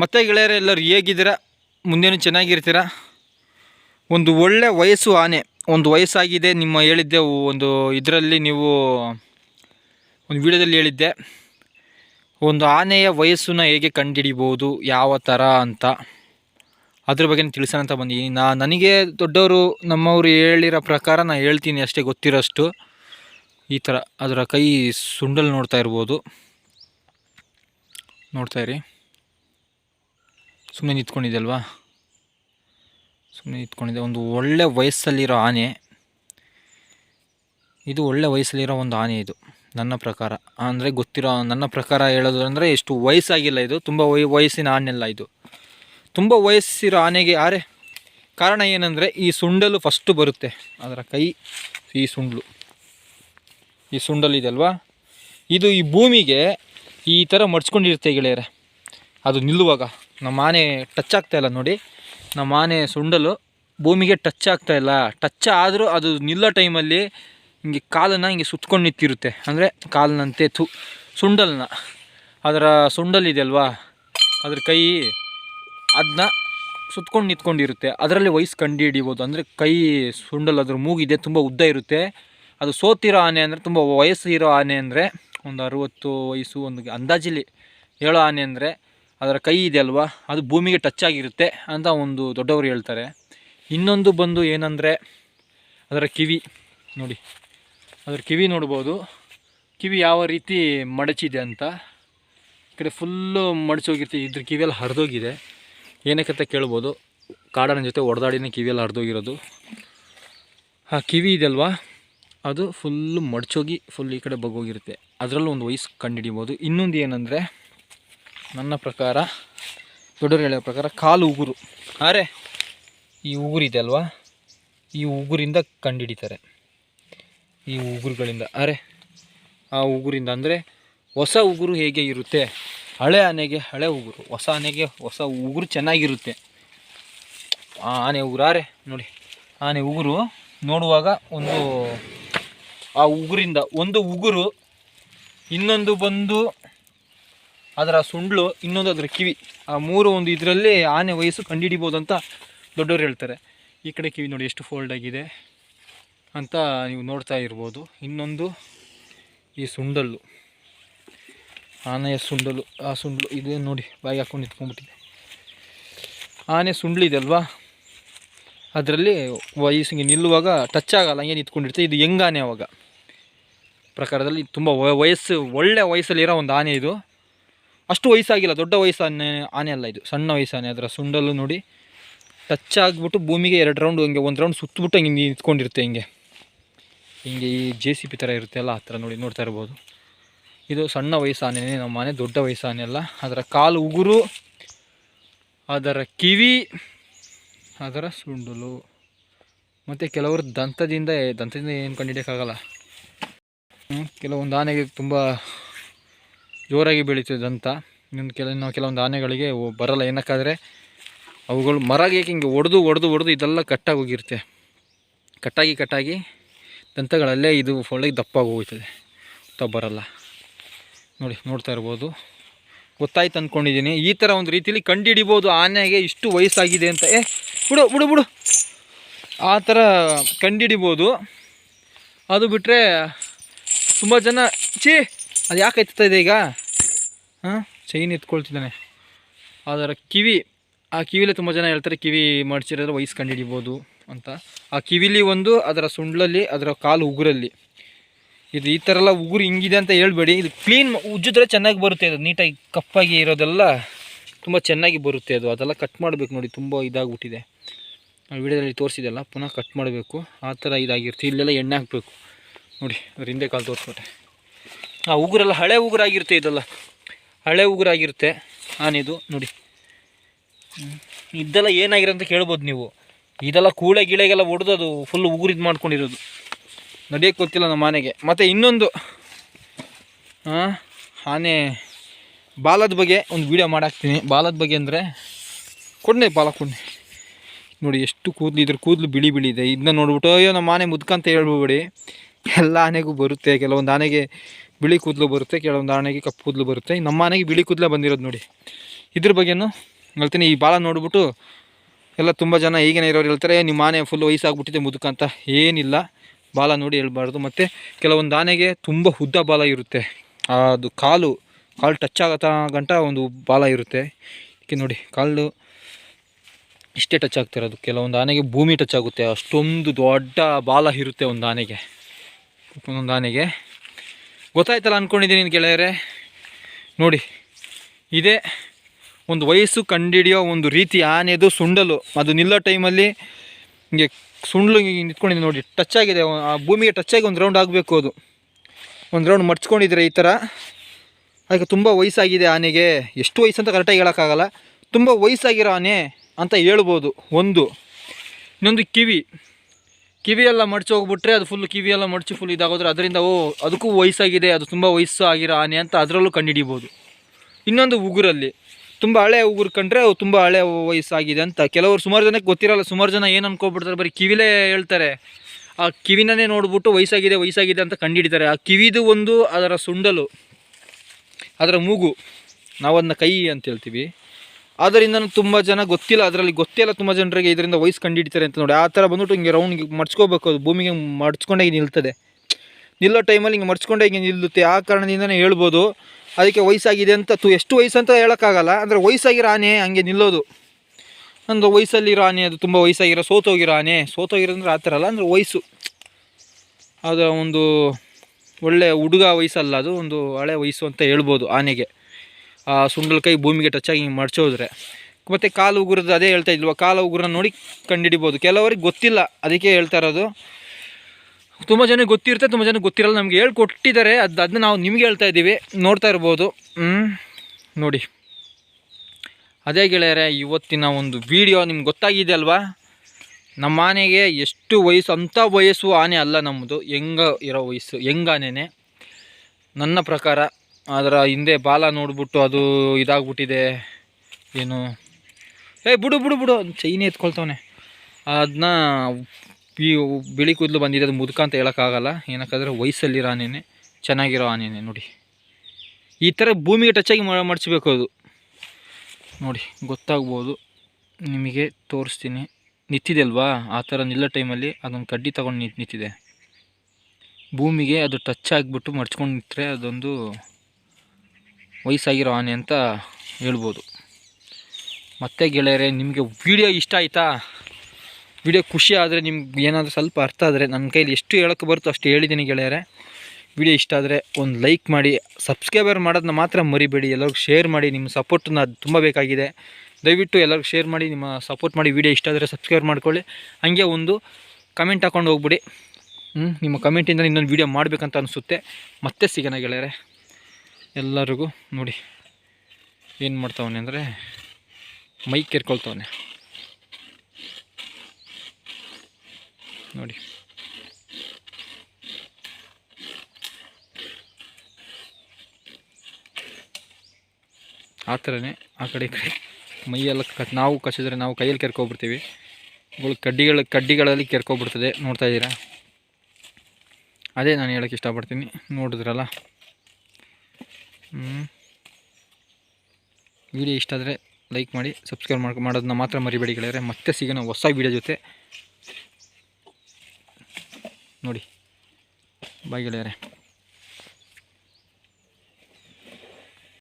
ಮತ್ತೆ ಗೆಳೆಯರೆಲ್ಲರೂ ಹೇಗಿದ್ದೀರಾ? ಮುಂದೇನು ಚೆನ್ನಾಗಿರ್ತೀರಾ? ಒಂದು ಒಳ್ಳೆ ವಯಸ್ಸು ಆನೆ, ಒಂದು ವಯಸ್ಸಾಗಿದೆ ನಿಮ್ಮ ಹೇಳಿದ್ದೆ ಒಂದು ಇದರಲ್ಲಿ ನೀವು ಒಂದು ವಿಡಿಯೋದಲ್ಲಿ ಹೇಳಿದ್ದೆ. ಒಂದು ಆನೆಯ ವಯಸ್ಸನ್ನು ಹೇಗೆ ಕಂಡುಹಿಡಿಬೋದು, ಯಾವ ಥರ ಅಂತ. ಅದ್ರ ಬಗ್ಗೆ ತಿಳಿಸೋಣ ಅಂತ ಬಂದಿದ್ದೀನಿ. ನಾ, ನನಗೆ ದೊಡ್ಡವರು ನಮ್ಮವರು ಹೇಳಿರೋ ಪ್ರಕಾರ ನಾನು ಹೇಳ್ತೀನಿ ಅಷ್ಟೇ, ಗೊತ್ತಿರೋಷ್ಟು. ಈ ಥರ, ಅದರ ಕೈ ಸುಂಡಲ್ ನೋಡ್ತಾ ಇರ್ಬೋದು. ನೋಡ್ತಾ ಇರಿ. ಸುಮ್ಮನೆ ನಿಂತ್ಕೊಂಡಿದೆ ಅಲ್ವಾ? ಸುಮ್ಮನೆ ನಿಂತ್ಕೊಂಡಿದೆ ಒಂದು ಒಳ್ಳೆ ವಯಸ್ಸಲ್ಲಿರೋ ಆನೆ. ಇದು ಒಳ್ಳೆ ವಯಸ್ಸಲ್ಲಿರೋ ಒಂದು ಆನೆ ಇದು, ನನ್ನ ಪ್ರಕಾರ. ಅಂದರೆ ಗೊತ್ತಿರೋ, ನನ್ನ ಪ್ರಕಾರ ಹೇಳೋದು ಅಂದರೆ ಎಷ್ಟು ವಯಸ್ಸಾಗಿಲ್ಲ ಇದು. ತುಂಬ ವಯ, ವಯಸ್ಸಿನ ಆನೆಲ್ಲ ಇದು. ತುಂಬ ವಯಸ್ಸಿರೋ ಆನೆಗೆ ಆರೆ, ಕಾರಣ ಏನಂದರೆ ಈ ಸುಂಡಲು ಫಸ್ಟು ಬರುತ್ತೆ. ಅದರ ಕೈ, ಈ ಸುಂಡಲು. ಈ ಸುಂಡಲು ಅಲ್ವಾ? ಇದು ಈ ಭೂಮಿಗೆ ಈ ಥರ ಮಡ್ಚ್ಕೊಂಡಿರುತ್ತೆ ಗೆಳೆಯರೆ. ಅದು ನಿಲ್ಲುವಾಗ. ನಮ್ಮ ಆನೆ ಟಚ್ ಆಗ್ತಾ ಇಲ್ಲ ನೋಡಿ. ನಮ್ಮ ಆನೆ ಸುಂಡಲು ಭೂಮಿಗೆ ಟಚ್ ಆಗ್ತಾ ಇಲ್ಲ. ಟಚ್ ಆದರೂ ಅದು ನಿಲ್ಲೋ ಟೈಮಲ್ಲಿ ಹಿಂಗೆ ಕಾಲನ್ನು ಹಿಂಗೆ ಸುತ್ಕೊಂಡು ನಿಂತಿರುತ್ತೆ. ಅಂದರೆ ಕಾಲನಂತೆ ತು, ಸುಂಡಲನ್ನ. ಅದರ ಸುಂಡಲಿದೆಯಲ್ವಾ ಅದ್ರ ಕೈ ಅದನ್ನ ಸುತ್ಕೊಂಡು ನಿಂತ್ಕೊಂಡಿರುತ್ತೆ. ಅದರಲ್ಲಿ ವಯಸ್ಸು ಕಂಡು ಹಿಡಿಬೋದು ಅಂದರೆ ಕೈ ಸುಂಡಲ್ ಅದ್ರ ಮೂಗಿದೆ, ತುಂಬ ಉದ್ದ ಇರುತ್ತೆ. ಅದು ಸೋತಿರೋ ಆನೆ ಅಂದರೆ ತುಂಬ ವಯಸ್ಸು ಇರೋ ಆನೆ ಅಂದರೆ ಒಂದು ಅರುವತ್ತು ವಯಸ್ಸು, ಒಂದು ಅಂದಾಜಿಲಿ ಹೇಳೋ ಆನೆ ಅಂದರೆ ಅದರ ಕೈ ಇದೆ ಅಲ್ವಾ? ಅದು ಭೂಮಿಗೆ ಟಚ್ ಆಗಿರುತ್ತೆ ಅಂತ ಒಂದು ದೊಡ್ಡವರು ಹೇಳ್ತಾರೆ. ಇನ್ನೊಂದು ಬಂದು ಏನಂದರೆ ಅದರ ಕಿವಿ. ನೋಡಿ, ಅದರ ಕಿವಿ ನೋಡ್ಬೋದು. ಕಿವಿ ಯಾವ ರೀತಿ ಮಡಚಿದೆ ಅಂತ. ಈ ಕಡೆ ಫುಲ್ಲು ಮಡಚೋಗಿರ್ತೀವಿ ಇದ್ರ ಕಿವಿಯಲ್ಲಿ ಹರಿದೋಗಿದೆ. ಏನಕ್ಕೆ ಕೇಳ್ಬೋದು. ಕಾಡನ ಜೊತೆ ಹೊಡೆದಾಡಿನೇ ಕಿವಿಯಲ್ಲಿ ಹರಿದೋಗಿರೋದು. ಆ ಕಿವಿ ಇದೆಯಲ್ವಾ ಅದು ಫುಲ್ಲು ಮಡಚೋಗಿ ಫುಲ್ ಈ ಕಡೆ ಬಗ್ಗೋಗಿರುತ್ತೆ. ಅದರಲ್ಲೂ ಒಂದು ವಯಸ್ಸು ಕಂಡುಹಿಡಿಬೋದು ಇನ್ನೊಂದು ಏನಂದರೆ ನನ್ನ ಪ್ರಕಾರ ದೊಡ್ಡವರು ಹೇಳೋ ಪ್ರಕಾರ ಕಾಲು ಉಗುರು. ಅರೆ. ಈ ಉಗುರು ಇದೆ ಅಲ್ವಾ? ಈ ಉಗುರಿಂದ ಕಂಡುಹಿಡಿತಾರೆ ಈ ಉಗುರುಗಳಿಂದ. ಅರೆ ಆ ಉಗುರಿಂದ ಅಂದರೆ ಹೊಸ ಉಗುರು ಹೇಗೆ ಇರುತ್ತೆ? ಹಳೆ ಆನೆಗೆ ಹಳೆ ಉಗುರು ಹೊಸ ಆನೆಗೆ ಹೊಸ ಉಗುರು ಚೆನ್ನಾಗಿರುತ್ತೆ. ಆ ಆನೆ ಉಗುರು ಅರೆ ನೋಡಿ. ಆನೆ ಉಗುರು ನೋಡುವಾಗ ಒಂದು ಆ ಉಗುರಿಂದ ಒಂದು ಉಗುರು ಇನ್ನೊಂದು ಬಂದು ಅದರ ಸುಂಡ್ಲು, ಇನ್ನೊಂದು ಅದರ ಕಿವಿ. ಆ ಮೂರು ಒಂದು ಇದರಲ್ಲಿ ಆನೆ ವಯಸ್ಸು ಕಂಡುಹಿಡಿಬೋದು ಅಂತ ದೊಡ್ಡವರು ಹೇಳ್ತಾರೆ. ಈ ಕಡೆ ಕಿವಿ ನೋಡಿ ಎಷ್ಟು ಫೋಲ್ಡ್ ಆಗಿದೆ ಅಂತ ನೀವು ನೋಡ್ತಾ ಇರ್ಬೋದು. ಇನ್ನೊಂದು ಈ ಸುಂಡಲ್ಲು. ಆನೆಯ ಸುಂಡಲು ಆ ಸುಂಡ್ಲು ಇದೇ ನೋಡಿ ಬಾಯಿ ಹಾಕೊಂಡು ನಿಂತ್ಕೊಂಡ್ಬಿಟ್ಟಿದೆ. ಆನೆ ಸುಂಡ್ಲಿದೆ ಅಲ್ವಾ? ಅದರಲ್ಲಿ ವಯಸ್ಸಿಗೆ ನಿಲ್ಲುವಾಗ ಟಚ್ ಆಗಲ್ಲ, ಹಂಗೆ ನಿಂತ್ಕೊಂಡಿರ್ತೀವಿ ಇದು ಹೆಂಗಾನೆ ಅವಾಗ. ಪ್ರಕಾರದಲ್ಲಿ ತುಂಬ ವಯಸ್ಸು, ಒಳ್ಳೆ ವಯಸ್ಸಲ್ಲಿರೋ ಒಂದು ಆನೆ ಇದು. ಅಷ್ಟು ವಯಸ್ಸಾಗಿಲ್ಲ, ದೊಡ್ಡ ವಯಸ್ಸು ಆನೆ ಆನೆ ಅಲ್ಲ ಇದು. ಸಣ್ಣ ವಯಸ್ಸು ಆನೆ ಅದರ ಸುಂಡಲು ನೋಡಿ. ಟಚ್ ಆಗಿಬಿಟ್ಟು ಭೂಮಿಗೆ ಎರಡು ರೌಂಡ್ ಹಂಗೆ, ಒಂದು ರೌಂಡ್ ಸುತ್ತಬಿಟ್ಟು ಹಿಂಗೆ ನಿಂತ್ಕೊಂಡಿರುತ್ತೆ ಹಿಂಗೆ. ಹಿಂಗೆ ಈ ಜೆ ಸಿ ಪಿ ಥರ ಇರುತ್ತೆ ಅಲ್ಲ ಆ ಥರ ನೋಡಿ ನೋಡ್ತಾ ಇರ್ಬೋದು. ಇದು ಸಣ್ಣ ವಯಸ್ಸು ಆನೆನೇ ನಮ್ಮ ಮನೆ ದೊಡ್ಡ ವಯಸ್ಸು ಆನೆ ಅಲ್ಲ. ಅದರ ಕಾಲು ಉಗುರು, ಅದರ ಕಿವಿ, ಅದರ ಸುಂಡಲು ಮತ್ತು ಕೆಲವರು ದಂತದಿಂದ ದಂತದಿಂದ ಏನು ಕಂಡಿಡಿಯೋಕ್ಕಾಗಲ್ಲ. ಕೆಲವೊಂದು ಆನೆಗೆ ತುಂಬ ಜೋರಾಗಿ ಬೆಳೀತದಂತ ದಂತ ಇನ್ನೊಂದು ಕೆಲ, ಇನ್ನು ಕೆಲವೊಂದು ಆನೆಗಳಿಗೆ ಬರಲ್ಲ. ಏನಕ್ಕಾದರೆ ಅವುಗಳು ಮರಗೆ ಹಿಂಗೆ ಒಡೆದು ಒಡೆದು ಒಡೆದು ಇದೆಲ್ಲ ಕಟ್ಟಾಗಿ ಹೋಗಿರುತ್ತೆ ಕಟ್ಟಾಗಿ ಕಟ್ಟಾಗಿ ದಂತಗಳಲ್ಲೇ ಇದು ಒಳ್ಳೆಗೆ ದಪ್ಪಾಗಿ ಹೋಗ್ತದೆ ಬರಲ್ಲ. ನೋಡಿ, ನೋಡ್ತಾ ಇರ್ಬೋದು. ಗೊತ್ತಾಯ್ತು ಅಂದ್ಕೊಂಡಿದ್ದೀನಿ ಈ ಥರ ಒಂದು ರೀತಿಯಲ್ಲಿ ಕಂಡುಹಿಡಿಬೋದು ಆನೆಗೆ ಇಷ್ಟು ವಯಸ್ಸಾಗಿದೆ ಅಂತ. ಏ, ಬಿಡು ಬಿಡು ಬಿಡು. ಆ ಥರ ಕಂಡುಹಿಡಿಬೋದು. ಅದು ಬಿಟ್ಟರೆ ತುಂಬ ಜನ ಛೀ ಅದು ಯಾಕೆ ಎತ್ತಾ ಇದೆ ಈಗ? ಹಾಂ? ಚೈನ್ ಎತ್ಕೊಳ್ತಿದ್ದಾನೆ. ಅದರ ಕಿವಿ, ಆ ಕಿವಿಲೇ ತುಂಬ ಜನ ಹೇಳ್ತಾರೆ ಕಿವಿ ಮಡ್ಚಿರೋದ್ರೆ ವಯಸ್ಸು ಕಂಡುಹಿಡಿಬೋದು ಅಂತ. ಆ ಕಿವಿಲಿ ಒಂದು, ಅದರ ಸುಂಡಲಲ್ಲಿ, ಅದರ ಕಾಲು ಉಗುರಲ್ಲಿ. ಇದು ಈ ಥರ ಎಲ್ಲ ಉಗುರು ಹಿಂಗಿದೆ ಅಂತ ಹೇಳ್ಬೇಡಿ. ಇದು ಕ್ಲೀನ್ ಉಜ್ಜಿದ್ರೆ ಚೆನ್ನಾಗಿ ಬರುತ್ತೆ ಅದು. ನೀಟಾಗಿ ಕಪ್ಪಾಗಿ ಇರೋದೆಲ್ಲ ತುಂಬ ಚೆನ್ನಾಗಿ ಬರುತ್ತೆ ಅದು. ಅದೆಲ್ಲ ಕಟ್ ಮಾಡಬೇಕು ನೋಡಿ. ತುಂಬ ಇದಾಗ್ಬಿಟ್ಟಿದೆ. ವಿಡಿಯೋದಲ್ಲಿ ತೋರಿಸಿದೆಲ್ಲ ಪುನಃ ಕಟ್ ಮಾಡಬೇಕು. ಆ ಥರ ಇದಾಗಿರುತ್ತೆ. ಇಲ್ಲೆಲ್ಲ ಎಣ್ಣೆ ಹಾಕಬೇಕು. ನೋಡಿ, ಅದ್ರ ಹಿಂದೆ ಕಾಲು ತೋರಿಸ್ಬಿಟ್ಟೆ. ಆ ಉಗುರೆಲ್ಲ ಹಳೆ ಉಗುರಾಗಿರುತ್ತೆ ಇದೆಲ್ಲ. ಹಳೆ ಉಗುರಾಗಿರುತ್ತೆ. ಆನೆದು ನೋಡಿ. ಇದೆಲ್ಲ ಏನಾಗಿರೋ ಅಂತ ಕೇಳ್ಬೋದು ನೀವು. ಇದೆಲ್ಲ ಕೂಳೆ ಗಿಳೆಗೆಲ್ಲ ಒಡೆದು ಅದು ಫುಲ್ ಉಗುರು ಇದು ಮಾಡ್ಕೊಂಡಿರೋದು. ನಡೆಯೋಕ್ಕೆ ಗೊತ್ತಿಲ್ಲ ನಮ್ಮ ಆನೆಗೆ. ಮತ್ತು ಇನ್ನೊಂದು ಆನೆ ಬಾಲದ ಬಗ್ಗೆ ಒಂದು ವೀಡಿಯೋ ಮಾಡಾಕ್ತೀನಿ ಬಾಲದ ಬಗ್ಗೆ ಅಂದರೆ ಕೊಡ್ನೆ ಬಾಲ ಕೊಡ್ನೆ. ನೋಡಿ ಎಷ್ಟು ಕೂದಲು, ಇದ್ರ ಕೂದಲು ಬಿಳಿ ಬಿಳಿ ಇದೆ. ಇದನ್ನ ನೋಡ್ಬಿಟ್ಟು, ಅಯ್ಯೋ, ನಮ್ಮ ಆನೆ ಮುದ್ಕಂತ ಹೇಳ್ಬೇಡಿ ಎಲ್ಲ ಆನೆಗೂ ಬರುತ್ತೆ ಕೆಲವೊಂದು ಆನೆಗೆ ಬಿಳಿ ಕೂದಲು ಬರುತ್ತೆ ಕೆಲವೊಂದು ಆನೆಗೆ ಕಪ್ಪು ಕೂದಲು ಬರುತ್ತೆ. ನಮ್ಮ ಆನೆಗೆ ಬಿಳಿ ಕೂದಲೇ ಬಂದಿರೋದು ನೋಡಿ. ಇದ್ರ ಬಗ್ಗೆನೂ ಹೇಳ್ತೀನಿ ಈ ಬಾಲ ನೋಡ್ಬಿಟ್ಟು ಎಲ್ಲ ತುಂಬ ಜನ ಈಗಿನ ಇರೋರು ಹೇಳ್ತಾರೆ "ಏ, ನಿಮ್ಮ ಆನೆ ಫುಲ್ ವಯಸ್ಸಾಗ್ಬಿಟ್ಟಿದೆ ಮುದುಕ ಅಂತ. ಏನಿಲ್ಲ ಬಾಲ ನೋಡಿ ಹೇಳ್ಬಾರ್ದು. ಮತ್ತು ಕೆಲವೊಂದು ಆನೆಗೆ ತುಂಬ ಉದ್ದ ಬಾಲ ಇರುತ್ತೆ. ಅದು ಕಾಲು ಕಾಲು ಟಚ್ ಆಗತ್ತ ಗಂಟ ಒಂದು ಬಾಲ ಇರುತ್ತೆ. ಇದಕ್ಕೆ ನೋಡಿ ಕಾಲು ಇಷ್ಟೇ ಟಚ್ ಆಗ್ತಿರೋದು ಕೆಲವೊಂದು ಆನೆಗೆ ಭೂಮಿ ಟಚ್ ಆಗುತ್ತೆ. ಅಷ್ಟೊಂದು ದೊಡ್ಡ ಬಾಲ ಇರುತ್ತೆ ಒಂದು ಆನೆಗೆ. ಒಂದೊಂದು ಆನೆಗೆ ಗೊತ್ತಾಯ್ತಲ್ಲ ಅಂದ್ಕೊಂಡಿದ್ದೀನಿ ಗೆಳೆಯರೆ. ನೋಡಿ, ಇದೇ ಒಂದು ವಯಸ್ಸು ಕಂಡಿಡಿಯೋ ಒಂದು ರೀತಿ ಆನೆದು ಸುಂಡಲು. ಅದು ನಿಲ್ಲೋ ಟೈಮಲ್ಲಿ ಹಿಂಗೆ ಸುಂಡ್ಲು ಹಿಂಗೆ ನಿಂತ್ಕೊಂಡಿದೆ ನೋಡಿ ಟಚ್ ಆಗಿದೆ. ಆ ಭೂಮಿಗೆ ಟಚ್ ಆಗಿ ಒಂದು ರೌಂಡ್ ಆಗಬೇಕು ಅದು. ಒಂದು ರೌಂಡ್ ಮಡ್ಚ್ಕೊಂಡಿದ್ರೆ ಈ ಥರ ಅದಕ್ಕೆ ತುಂಬ ವಯಸ್ಸಾಗಿದೆ ಆನೆಗೆ. ಎಷ್ಟು ವಯಸ್ಸು ಅಂತ ಕರೆಕ್ಟಾಗಿ ಹೇಳೋಕ್ಕಾಗಲ್ಲ. ತುಂಬ ವಯಸ್ಸಾಗಿರೋ ಆನೆ ಅಂತ ಹೇಳ್ಬೋದು. ಒಂದು. ಇನ್ನೊಂದು ಕಿವಿ. ಕಿವಿಯೆಲ್ಲ ಮಡ್ಚಿ ಹೋಗ್ಬಿಟ್ರೆ ಅದು ಫುಲ್ ಕಿವಿಯೆಲ್ಲ ಮಡಚಿ ಫುಲ್ ಇದಾಗೋದ್ರೆ ಅದರಿಂದ, ಓ, ಅದಕ್ಕೂ ವಯಸ್ಸಾಗಿದೆ, ಅದು ತುಂಬ ವಯಸ್ಸು ಆಗಿರೋ ಆನೆ ಅಂತ ಅದರಲ್ಲೂ ಕಂಡುಹಿಡಿಬೋದು ಇನ್ನೊಂದು ಉಗುರಲ್ಲಿ, ತುಂಬ ಹಳೆ ಉಗುರು ಕಂಡ್ರೆ ಅವು ತುಂಬ ಹಳೆ ವಯಸ್ಸಾಗಿದೆ ಅಂತ. ಕೆಲವರು ಸುಮಾರು ಜನಕ್ಕೆ ಗೊತ್ತಿರಲ್ಲ, ಸುಮಾರು ಜನ ಏನು ಅನ್ಕೊಬಿಡ್ತಾರೆ, ಬರೀ ಕಿವಿಲೇ ಹೇಳ್ತಾರೆ. ಆ ಕಿವಿನೇ ನೋಡ್ಬಿಟ್ಟು ವಯಸ್ಸಾಗಿದೆ ವಯಸ್ಸಾಗಿದೆ ಅಂತ ಕಂಡುಹಿಡಿತಾರೆ ಆ ಕಿವಿದು ಒಂದು ಅದರ ಸುಂಡಲು, ಅದರ ಮೂಗು ನಾವು ಅದನ್ನ ಕೈ ಅಂತ ಹೇಳ್ತೀವಿ. ಆದ್ದರಿಂದ ತುಂಬ ಜನ ಗೊತ್ತಿಲ್ಲ, ಅದರಲ್ಲಿ ಗೊತ್ತಿಲ್ಲ ತುಂಬ ಜನರಿಗೆ ಇದರಿಂದ ವಯಸ್ಸು ಕಂಡುಹಿಡಿತಾರೆ ಅಂತ ನೋಡಿ. ಆ ಥರ ಬಂದ್ಬಿಟ್ಟು ಹಿಂಗೆ ರೌಂಡ್ ಮಡ್ಚ್ಕೋಬೇಕು ಅದು ಭೂಮಿಗೆ ಮಡ್ಚ್ಕೊಂಡಾಗಿ ನಿಲ್ತದೆ. ನಿಲ್ಲೋ ಟೈಮಲ್ಲಿ ಹಿಂಗೆ ಮಡ್ಚ್ಕೊಂಡೇ ಹಿಂಗೆ ನಿಲ್ಲುತ್ತೆ. ಆ ಕಾರಣದಿಂದನೇ ಹೇಳ್ಬೋದು, ಅದಕ್ಕೆ ವಯಸ್ಸಾಗಿದೆ ಅಂತ ತು ಎಷ್ಟು ವಯಸ್ಸು ಅಂತ ಹೇಳೋಕ್ಕಾಗಲ್ಲ, ಅಂದರೆ ವಯಸ್ಸಾಗಿರೋ ಆನೆ ಹಂಗೆ ನಿಲ್ಲೋದು. ಒಂದು ವಯಸ್ಸಲ್ಲಿರೋ ಆನೆ ಅದು ತುಂಬ ವಯಸ್ಸಾಗಿರೋ ಸೋತೋಗಿರೋ ಆನೆ ಸೋತೋಗಿರೋ ಅಂದರೆ ಆ ಥರ ಅಲ್ಲ, ಅಂದರೆ ವಯಸ್ಸು. ಅದು ಒಂದು ಒಳ್ಳೆಯ ಹುಡುಗ ವಯಸ್ಸಲ್ಲ, ಅದು ಒಂದು ಹಳೆ ವಯಸ್ಸು ಅಂತ ಹೇಳ್ಬೋದು ಆನೆಗೆ. ಸುಂಡಲ್ ಕೈ ಭೂಮಿಗೆ ಟಚ್ ಆಗಿ ಹಿಂಗೆ ಮಡ್ಚೋದ್ರೆ. ಮತ್ತು ಕಾಲು ಉಗುರದ್ದು ಅದೇ ಹೇಳ್ತಾ ಇದ್ವಾ ಕಾಲು ಉಗುರನ್ನ ನೋಡಿ ಕಂಡುಹಿಡಿಬೋದು ಕೆಲವರಿಗೆ ಗೊತ್ತಿಲ್ಲ, ಅದಕ್ಕೆ ಹೇಳ್ತಾ ಇರೋದು. ತುಂಬ ಜನ ಗೊತ್ತಿರುತ್ತೆ, ತುಂಬ ಜನ ಗೊತ್ತಿರಲ್ಲ, ನಮ್ಗೆ ಹೇಳ್ಕೊಟ್ಟಿದ್ದಾರೆ. ಅದು ಅದನ್ನ ನಾವು ನಿಮ್ಗೆ ಹೇಳ್ತಾ ಇದ್ದೀವಿ. ನೋಡ್ತಾ ಇರ್ಬೋದು. ನೋಡಿ. ಅದೇ ಗೆಳೆಯರೆ, ಇವತ್ತಿನ ಒಂದು ವಿಡಿಯೋ ನಿಮ್ಗೆ ಗೊತ್ತಾಗಿದೆ ಅಲ್ವಾ? ನಮ್ಮ ಆನೆಗೆ ಎಷ್ಟು ವಯಸ್ಸು, ಅಂಥ ವಯಸ್ಸು ಆನೆ ಅಲ್ಲ ನಮ್ಮದು. ಹೆಂಗ ಇರೋ ವಯಸ್ಸು, ಹೆಂಗ ಆನೆನೇ? ನನ್ನ ಪ್ರಕಾರ ಅದರ ಹಿಂದೆ ಬಾಲ ನೋಡ್ಬಿಟ್ಟು ಅದು ಇದಾಗ್ಬಿಟ್ಟಿದೆ. ಏನು? ಏ, ಬಿಡು ಬಿಡು ಬಿಡು. ಚೈನ್ ಎತ್ಕೊಳ್ತವನೆ. ಅದನ್ನ ಬಿಳಿ ಕೂದಲು ಬಂದಿದೆ, ಅದು ಮುದುಕ ಅಂತ ಹೇಳೋಕ್ಕಾಗಲ್ಲ. ಏನಕ್ಕಾದರೆ ವಯಸ್ಸಲ್ಲಿರೋ ಆನೆನೇ, ಚೆನ್ನಾಗಿರೋ ಆನೆನೇ, ನೋಡಿ. ಈ ಥರ ಭೂಮಿಗೆ ಟಚ್ಚಾಗಿ ಮಡಿಸ್ಬೇಕು ಅದು. ನೋಡಿ, ಗೊತ್ತಾಗ್ಬೋದು. ನಿಮಗೆ ತೋರಿಸ್ತೀನಿ. ನಿಂತಿದೆ ಅಲ್ವಾ? ಆ ಥರ ನಿಲ್ಲೋ ಟೈಮಲ್ಲಿ ಅದೊಂದು ಕಡ್ಡಿ ತಗೊಂಡು ನಿಂತು, ನಿಂತಿದೆ. ಭೂಮಿಗೆ ಅದು ಟಚ್ ಆಗಿಬಿಟ್ಟು ಮಡ್ಚ್ಕೊಂಡು ನಿಂತರೆ ಅದೊಂದು ವಯಸ್ಸಾಗಿರೋ ಆನೆ ಅಂತ ಹೇಳ್ಬೋದು. ಮತ್ತೆ ಗೆಳೆಯರೆ, ನಿಮಗೆ ವಿಡಿಯೋ ಇಷ್ಟ ಆಯಿತಾ? ವಿಡಿಯೋ ಖುಷಿ ಆದರೆ ನಿಮ್ಗೆ ಏನಾದರೂ ಸ್ವಲ್ಪ ಅರ್ಥ ಆದರೆ ನನ್ನ ಕೈಲಿ ಎಷ್ಟು ಹೇಳೋಕ್ಕೆ ಬರುತ್ತೋ ಅಷ್ಟು ಹೇಳಿದ್ದೀನಿ ಗೆಳೆಯರೆ. ವಿಡಿಯೋ ಇಷ್ಟ ಆದರೆ ಒಂದು ಲೈಕ್ ಮಾಡಿ ಸಬ್ಸ್ಕ್ರೈಬರ್ ಮಾಡೋದನ್ನ ಮಾತ್ರ ಮರಿಬೇಡಿ. ಎಲ್ಲರಿಗೂ ಶೇರ್ ಮಾಡಿ, ನಿಮ್ಮ ಸಪೋರ್ಟನ್ನ ತುಂಬ ಬೇಕಾಗಿದೆ. ದಯವಿಟ್ಟು ಎಲ್ಲರಿಗೂ ಶೇರ್ ಮಾಡಿ, ನಿಮ್ಮ ಸಪೋರ್ಟ್ ಮಾಡಿ ವಿಡಿಯೋ ಇಷ್ಟ ಆದರೆ ಸಬ್ಸ್ಕ್ರೈಬ್ ಮಾಡ್ಕೊಳ್ಳಿ. ಹಾಗೆ ಒಂದು ಕಮೆಂಟ್ ಹಾಕೊಂಡು ಹೋಗ್ಬಿಡಿ. ನಿಮ್ಮ ಕಮೆಂಟಿಂದ ಇನ್ನೊಂದು ವೀಡಿಯೋ ಮಾಡಬೇಕಂತ ಅನಿಸುತ್ತೆ. ಮತ್ತೆ ಸಿಗೋಣ ಗೆಳೆಯರೆ. ಎಲ್ಲರಿಗೂ ನೋಡಿ ಏನು ಮಾಡ್ತಾವನೆ ಅಂದರೆ ಮೈ ಕೆರ್ಕೊಳ್ತಾವನೆ. ನೋಡಿ. ಆ ಥರನೇ ಆ ಕಡೆ ಈ ಕಡೆ ಮೈಯೆಲ್ಲ ಕ, ನಾವು ಕಸಿದ್ರೆ ನಾವು ಕೈಯಲ್ಲಿ ಕೆರ್ಕೊಬಿಡ್ತೀವಿ. ಇವುಗಳು ಕಡ್ಡಿಗಳ, ಕಡ್ಡಿಗಳಲ್ಲಿ ಕೆರ್ಕೊಬಿಡ್ತದೆ. ನೋಡ್ತಾ ಇದ್ದೀರಾ? ಅದೇ ನಾನು ಹೇಳೋಕ್ಕೆ ಇಷ್ಟಪಡ್ತೀನಿ. ನೋಡಿದ್ರಲ್ಲ? ವಿಡಿಯೋ ಇಷ್ಟ ಆದರೆ ಲೈಕ್ ಮಾಡಿ, ಸಬ್ಸ್ಕ್ರೈಬ್ ಮಾಡ್ಕೊ ಮಾಡೋದನ್ನ ಮಾತ್ರ ಮರಿಬೇಡಿ ಗೆಳೆಯರೆ. ಮತ್ತೆ ಸಿಗೋಣ ಹೊಸ ವಿಡಿಯೋ ಜೊತೆ. ನೋಡಿ. ಬಾಯ್ ಗೆಳೆಯರೆ.